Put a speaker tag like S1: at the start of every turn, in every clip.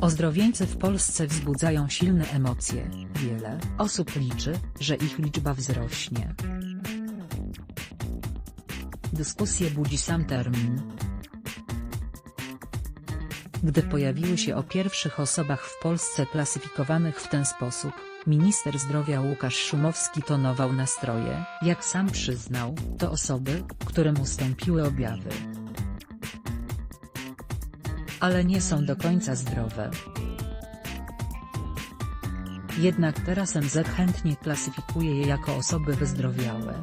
S1: Ozdrowieńcy w Polsce wzbudzają silne emocje, wiele osób liczy, że ich liczba wzrośnie. Dyskusję budzi sam termin. Gdy pojawiły się o pierwszych osobach w Polsce klasyfikowanych w ten sposób, minister zdrowia Łukasz Szumowski tonował nastroje, jak sam przyznał, to osoby, którym ustąpiły objawy. Ale nie są do końca zdrowe. Jednak teraz MZ chętnie klasyfikuje je jako osoby wyzdrowiałe.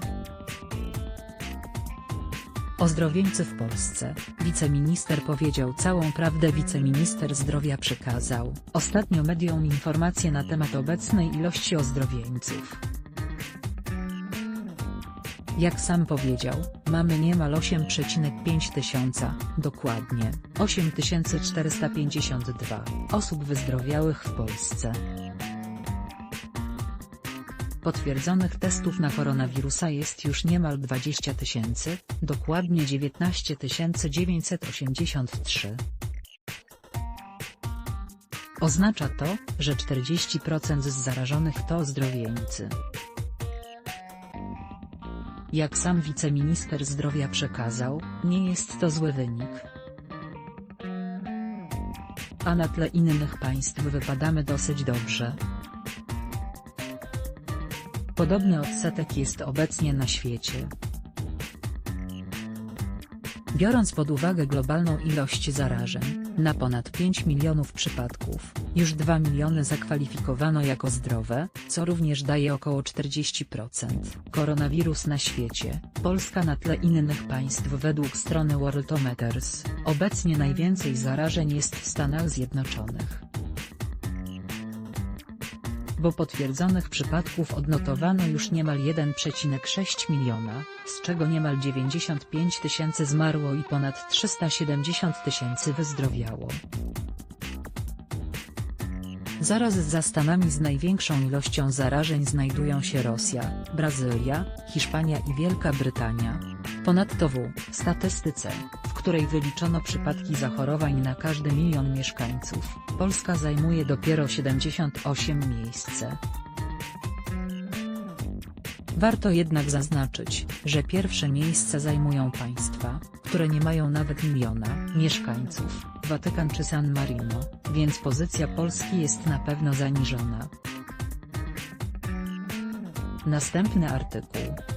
S1: Ozdrowieńcy w Polsce, wiceminister powiedział całą prawdę Wiceminister zdrowia przekazał, ostatnio mediom informacje na temat obecnej ilości ozdrowieńców. Jak sam powiedział, mamy niemal 8,5 tysiąca, dokładnie, 8452, osób wyzdrowiałych w Polsce. Potwierdzonych testów na koronawirusa jest już niemal 20 tysięcy, dokładnie 19 983. Oznacza to, że 40% z zarażonych to ozdrowieńcy. Jak sam wiceminister zdrowia przekazał, nie jest to zły wynik. A na tle innych państw wypadamy dosyć dobrze. Podobny odsetek jest obecnie na świecie. Biorąc pod uwagę globalną ilość zarażeń, na ponad 5 milionów przypadków, już 2 miliony zakwalifikowano jako zdrowe, co również daje około 40%. Koronawirus na świecie, Polska na tle innych państw według strony Worldometers, obecnie najwięcej zarażeń jest w Stanach Zjednoczonych bo potwierdzonych przypadków odnotowano już niemal 1,6 miliona, z czego niemal 95 tysięcy zmarło i ponad 370 tysięcy wyzdrowiało. Zaraz za Stanami z największą ilością zarażeń znajdują się Rosja, Brazylia, Hiszpania i Wielka Brytania. Ponadto w statystyce, której wyliczono przypadki zachorowań na każdy milion mieszkańców, Polska zajmuje dopiero 78 miejsce. Warto jednak zaznaczyć, że pierwsze miejsca zajmują państwa, które nie mają nawet miliona mieszkańców, Watykan czy San Marino, więc pozycja Polski jest na pewno zaniżona. Następny artykuł.